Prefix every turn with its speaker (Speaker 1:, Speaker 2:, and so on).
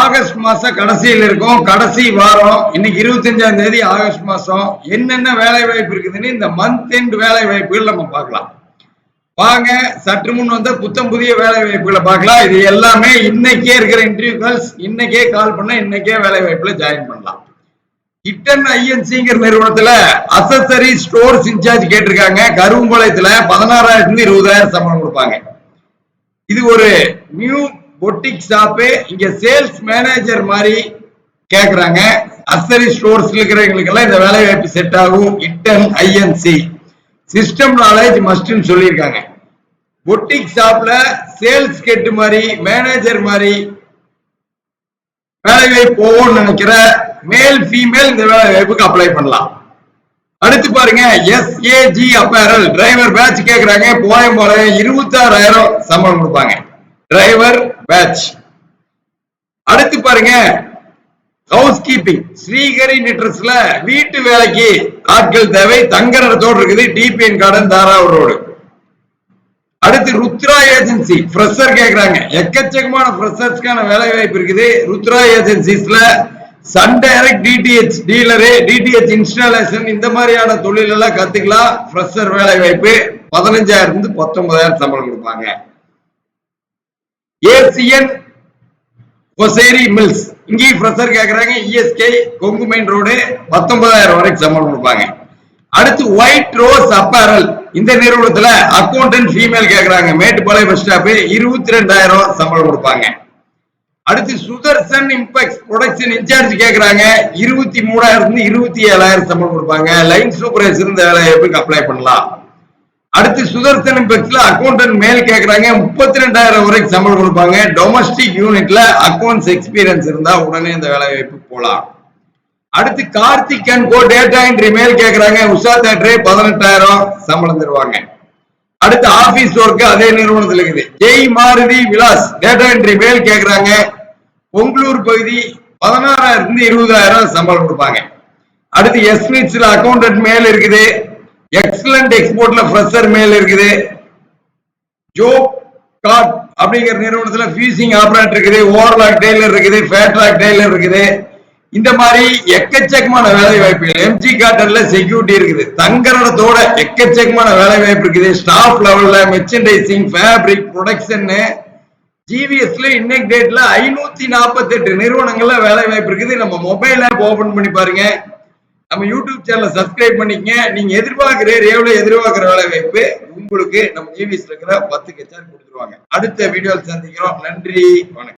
Speaker 1: August மாசம் கடைசியில் இருக்கும். கடைசி வாரம் இன்னைக்கு இருபத்தஞ்சாம் தேதி ஆகஸ்ட் மாசம். என்னென்ன வேலை வாய்ப்பு இருக்குதுன்னு இந்த மந்த் எண்ட் வேலை வாய்ப்புகள் நம்ம பார்க்கலாம். வாங்க சற்று முன் வந்த புத்தம் புதிய வேலை வாய்ப்புகளை பார்க்கலாம். இது எல்லாமே இன்னைக்கே இருக்கிற இன்டர்வியூ கால்ஸ் இன்னைக்கே கால் பண்ண இன்னைக்கே வேலை வாய்ப்புல ஜாயின் பண்ணலாம். இட்டன் ஐஎன்சிங்கிற நிறுவனத்துல அசசரி ஸ்டோர்ஸ் இன்சார்ஜ் கேட்டிருக்காங்க. கருவம்பாளையத்துல பதினாறாயிரத்துல இருபதாயிரம் சம்பளம் கொடுப்பாங்க. இது ஒரு நியூ பொட்டிக் ஷாப்பு இங்க சேல்ஸ் மேனேஜர் மாதிரி கேக்குறாங்க. அசரி ஸ்டோர்ஸ் இருக்கிறவங்களுக்கெல்லாம் இந்த வேலை வாய்ப்பு செட் ஆகும். இட்டன் ஐஎன்சி சிஸ்டம் நாலேஜ் மஸ்ட்னு சொல்லியிருக்காங்க. பொட்டிக் ஷாப்ல சேல்ஸ் கெட்டு மாதிரி மேனேஜர் மாதிரி வேலை வாய்ப்பு போகும்னு நினைக்கிற மேல் ஃபீமேல் இந்த வேலை வாய்ப்புக்கு அப்ளை பண்ணலாம். அடுத்து பாருங்க எஸ்ஏஜி அப்பேரல் டிரைவர் பேட்ச் கேட்கறாங்க போயம் போல இருபத்தாறாயிரம் சம்பளம் கொடுப்பாங்க. Driver badge. அடுத்து பாருங்க ஹவுஸ் கீப்பிங் ஸ்ரீஹரி நிட்ரஸ்ல வீட்டு வேலைக்கு ஆட்கள் தேவை. தங்கரத்தோடு இருக்குது. டிபிஎன் கார்டன் தாராவூர் ரோடு அடுத்து ருத்ரா ஏஜென்சி ஃப்ரெஷர் கேட்குறாங்க எக்கச்சக்கமான ஃப்ரெஷர்ஸ்க்கான வேலை வாய்ப்பு இருக்குது. Rudra ஏஜென்சிஸ்ல Sun Direct DTH dealer DTH installation இந்த மாதிரியான தொழில் எல்லாம் கத்துக்கலாம். ஃப்ரெஷர் வேலை வாய்ப்பு. பதினஞ்சாயிரம் இருந்து பத்தொன்பதாயிரம் சம்பளம் கொடுப்பாங்க. Asian கொசேரி mills. இங்கேயும் ஃப்ரெஷர் கேட்குறாங்க இஎஸ்கே கொங்கு மெயின் ரோடு பத்தொன்பதாயிரம் வரைக்கும் சம்பளம் கொடுப்பாங்க. அடுத்து ஒயிட் ரோஸ் அப்பேரல் இந்த நிறுவனத்துல அக்கௌண்டன்ட் ஃபீமேல் கேட்கறாங்க மேட்டுப்பாளையம் பஸ் ஸ்டாப் இருபத்தி ரெண்டாயிரம் சம்பளம் கொடுப்பாங்க. அடுத்து சுதர்சன் இம்பெக்ஸ் ப்ரொடக்ஷன் இன்சார்ஜ் கேட்கறாங்க இருபத்தி மூணாயிரம் இருந்து இருபத்தி ஏழாயிரம் சம்பளம் கொடுப்பாங்க. லைன் சூப்பர்வைசர் இந்த வேலையை அப்ளை பண்ணலாம். அடுத்து சுதர்சன் பெக்ஸ்ல அக்கௌண்டன்ட் மேல் கேக்குறாங்க. முப்பத்தி ரெண்டாயிரம் வரைக்கும் சம்பளம் கொடுப்பாங்க. டொமஸ்டிக் யூனிட்ல அக்கௌண்ட்ஸ் எக்ஸ்பீரியன்ஸ் இருந்தா உடனே இந்த வேலை வாய்ப்பு போலாம். அடுத்து Karthik and co data entry male கேக்குறாங்க. உஷா தேட்டரே பதினெட்டாயிரம் சம்பளம் தருவாங்க. அடுத்து ஆபீஸ் ஒர்க் அதே நிறுவனத்தில் இருக்குது. Jai Maruti Vilas data entry male கேக்குறாங்க. பொங்கலூர் பகுதி பதினாறாயிரம் இருந்து இருபதாயிரம் சம்பளம் கொடுப்பாங்க. அடுத்து எஸ்மிட்ஸ்ல அக்கௌண்டன்ட் மேல் இருக்குது. எக்ஸலண்ட் எக்ஸ்போர்ட்ல ஃப்ரெஷர் மேல் இருக்குது. ஜோ காட் அப்படிங்கிற நிறுவனத்துல ஃபியூசிங் ஆபரேட்டர் இருக்குது ஓவர்லாக் டெய்லர் இருக்குது ஃபேட்லாக் டெய்லர் இருக்குது. இந்த மாதிரி எக்கச்சக்கமான வேலை வாய்ப்புகள் எம்ஜி காட்டன்ல செக்யூரிட்டி இருக்குது. தங்கரடத்தோட எக்கச்சக்கமான வேலை வாய்ப்பு இருக்குது. ஸ்டாஃப் லெவல்ல மெர்ச்சன்டைசிங் ஃபேப்ரிக் ப்ரொடக்ஷன் ஜிவிஎஸ்ல இன்னைக்கு டேட்ல ஐநூத்தி நாற்பத்தி எட்டு நிறுவனங்கள்ல வேலை வாய்ப்பு இருக்குது. நம்ம மொபைல் ஆப் ஓபன் பண்ணி பாருங்க. நம்ம யூடியூப் சேனலை சப்ஸ்கிரைப் பண்ணிக்கங்க. நீங்க எதிர்பார்க்கிற எவ்வளவு எதிர்பார்க்கிற வேலை வாய்ப்பு உங்களுக்கு நம்ம ஜிவிஎஸ்ல இருக்கிற பத்து கச்சார் கொடுத்துருவாங்க. அடுத்த வீடியோவில் சந்திக்கிறோம். நன்றி. வணக்கம்.